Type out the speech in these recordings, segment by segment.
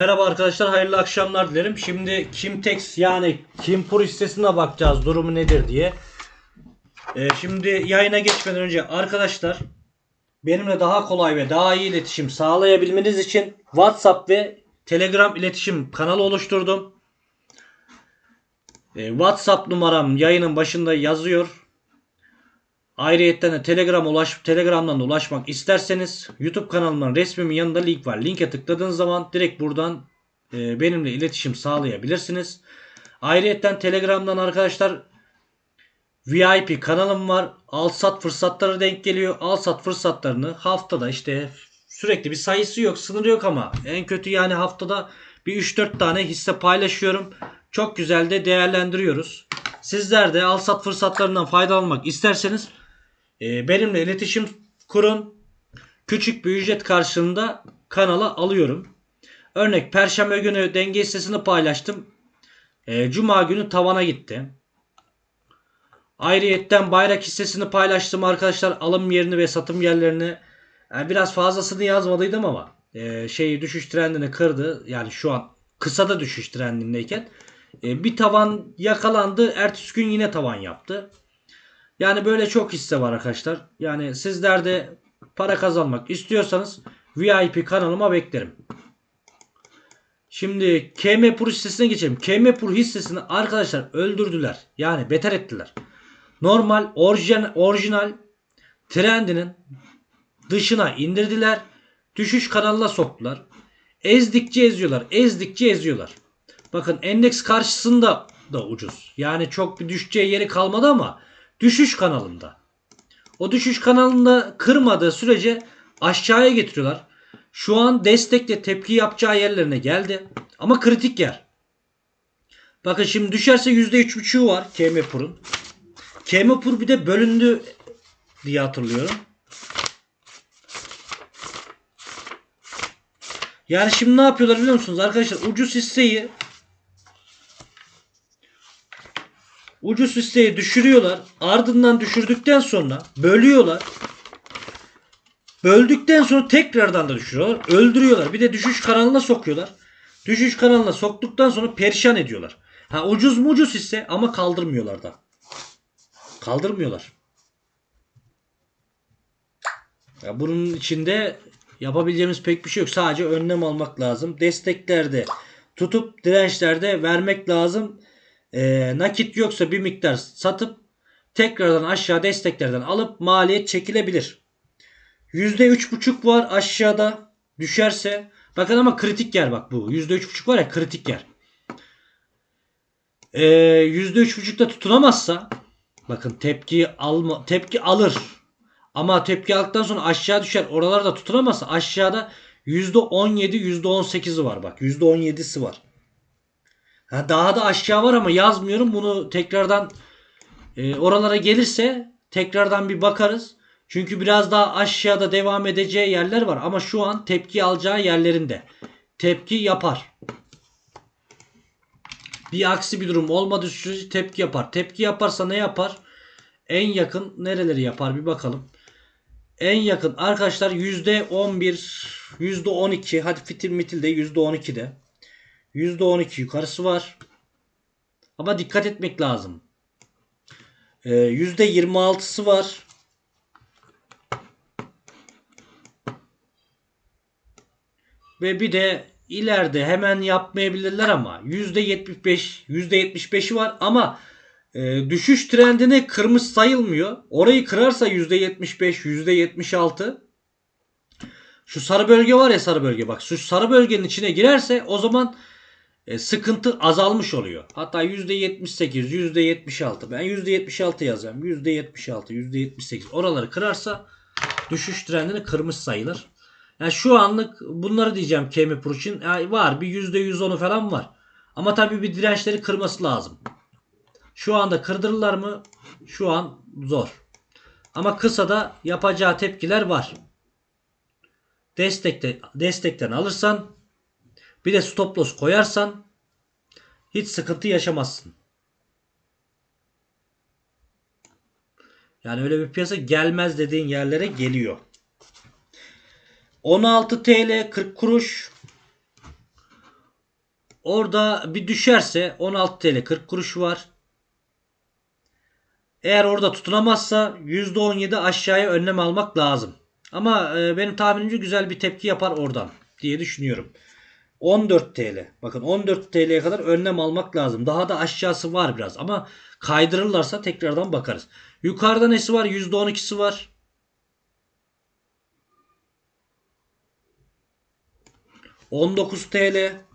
Merhaba arkadaşlar, hayırlı akşamlar dilerim. Şimdi Kimtex yani Kimpur hissesine bakacağız durumu nedir diye. Ee, şimdi yayına geçmeden önce arkadaşlar benimle daha kolay ve daha iyi iletişim sağlayabilmeniz için WhatsApp ve Telegram iletişim kanalı oluşturdum. Ee, WhatsApp numaram yayının başında yazıyor. Ayrıyetten de Telegram ulaş, Telegram'dan da ulaşmak isterseniz YouTube kanalımın resmimin yanında link var. Linke tıkladığınız zaman direkt buradan e, benimle iletişim sağlayabilirsiniz. Ayrıyetten Telegram'dan arkadaşlar VIP kanalım var. Al sat fırsatları denk geliyor. Al sat fırsatlarını haftada işte sürekli bir sayısı yok, sınırı yok ama en kötü yani haftada bir 3-4 tane hisse paylaşıyorum. Çok güzel de değerlendiriyoruz. Sizler de al sat fırsatlarından faydalanmak isterseniz e, benimle iletişim kurun. Küçük bir ücret karşılığında kanala alıyorum. Örnek perşembe günü denge hissesini paylaştım. E, Cuma günü tavana gitti. Ayrıyetten bayrak hissesini paylaştım arkadaşlar. Alım yerini ve satım yerlerini yani biraz fazlasını yazmadıydım ama e, şeyi düşüş trendini kırdı. Yani şu an kısa da düşüş trendindeyken e, bir tavan yakalandı. Ertesi gün yine tavan yaptı. Yani böyle çok hisse var arkadaşlar. Yani sizler de para kazanmak istiyorsanız VIP kanalıma beklerim. Şimdi KM Pro hissesine geçelim. KM Pro hissesini arkadaşlar öldürdüler. Yani beter ettiler. Normal orijinal, orijinal trendinin dışına indirdiler. Düşüş kanalına soktular. Ezdikçe eziyorlar. Ezdikçe eziyorlar. Bakın endeks karşısında da ucuz. Yani çok bir düşeceği yeri kalmadı ama düşüş kanalında. O düşüş kanalında kırmadığı sürece aşağıya getiriyorlar. Şu an destekle tepki yapacağı yerlerine geldi. Ama kritik yer. Bakın şimdi düşerse %3.5'u var KMPUR'un. KMPUR bir de bölündü diye hatırlıyorum. Yani şimdi ne yapıyorlar biliyor musunuz arkadaşlar? Ucuz hisseyi ucuz hisseyi düşürüyorlar. Ardından düşürdükten sonra bölüyorlar. Böldükten sonra tekrardan da düşürüyorlar. Öldürüyorlar. Bir de düşüş kanalına sokuyorlar. Düşüş kanalına soktuktan sonra perişan ediyorlar. Ha ucuz mu ucuz hisse ama kaldırmıyorlar da. Kaldırmıyorlar. Ya bunun içinde yapabileceğimiz pek bir şey yok. Sadece önlem almak lazım. Desteklerde tutup dirençlerde vermek lazım. Ee, nakit yoksa bir miktar satıp tekrardan aşağı desteklerden alıp maliyet çekilebilir. %3.5 var aşağıda düşerse. Bakın ama kritik yer bak bu. %3.5 var ya kritik yer. Ee, %3.5'da tutunamazsa bakın tepki alma tepki alır. Ama tepki aldıktan sonra aşağı düşer. Oralarda tutunamazsa aşağıda %17 %18'i var bak. %17'si var. Ha, daha da aşağı var ama yazmıyorum. Bunu tekrardan e, oralara gelirse tekrardan bir bakarız. Çünkü biraz daha aşağıda devam edeceği yerler var ama şu an tepki alacağı yerlerinde. Tepki yapar. Bir aksi bir durum olmadığı sürece tepki yapar. Tepki yaparsa ne yapar? En yakın nereleri yapar bir bakalım. En yakın arkadaşlar %11, %12 hadi fitil mitil de %12'de. %12 yukarısı var. Ama dikkat etmek lazım. Ee, %26'sı var. Ve bir de ileride hemen yapmayabilirler ama %75 %75'i var ama e, düşüş trendini kırmış sayılmıyor. Orayı kırarsa %75 %76 şu sarı bölge var ya sarı bölge bak şu sarı bölgenin içine girerse o zaman sıkıntı azalmış oluyor. Hatta %78 %76 ben %76 yazacağım %76 %78 oraları kırarsa düşüş trendini kırmış sayılır. Yani şu anlık bunları diyeceğim Kemi Pro için. Yani var bir %110'u falan var. Ama tabii bir dirençleri kırması lazım. Şu anda kırdırırlar mı? Şu an zor. Ama kısada yapacağı tepkiler var. Destekte, destekten alırsan bir de stop loss koyarsan hiç sıkıntı yaşamazsın. Yani öyle bir piyasa gelmez dediğin yerlere geliyor. 16 TL 40 kuruş orada bir düşerse 16 TL 40 kuruş var. Eğer orada tutunamazsa %17 aşağıya önlem almak lazım. Ama e, benim tahminimce güzel bir tepki yapar oradan diye düşünüyorum. 14 TL. Bakın 14 TL'ye kadar önlem almak lazım. Daha da aşağısı var biraz ama kaydırırlarsa tekrardan bakarız. Yukarıda nesi var? %12'si var. ...19 TL...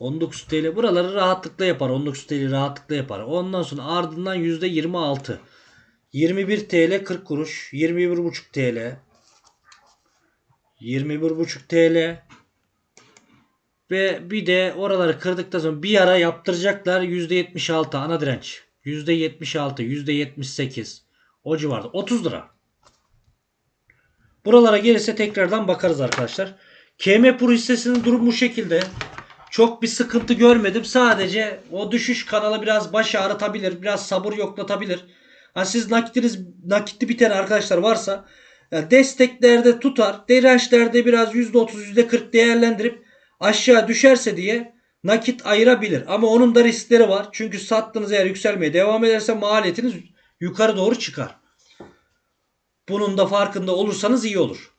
19 TL buraları rahatlıkla yapar. 19 TL rahatlıkla yapar. Ondan sonra ardından %26. 21 TL 40 kuruş. 21,5 TL. 21,5 TL. Ve bir de oraları kırdıktan sonra bir ara yaptıracaklar %76 ana direnç. %76, %78 o civarda. 30 lira. Buralara gelirse tekrardan bakarız arkadaşlar. KM Pro hissesinin durumu bu şekilde. Çok bir sıkıntı görmedim. Sadece o düşüş kanalı biraz baş ağrıtabilir. Biraz sabır yoklatabilir. Ha siz nakitiniz nakitli biten arkadaşlar varsa ya desteklerde tutar. Dirençlerde biraz %30 %40 değerlendirip aşağı düşerse diye nakit ayırabilir. Ama onun da riskleri var. Çünkü sattığınız eğer yükselmeye devam ederse maliyetiniz yukarı doğru çıkar. Bunun da farkında olursanız iyi olur.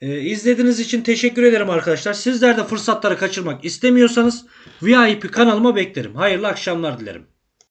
Ee, izlediğiniz için teşekkür ederim arkadaşlar. Sizler de fırsatları kaçırmak istemiyorsanız VIP kanalıma beklerim. Hayırlı akşamlar dilerim.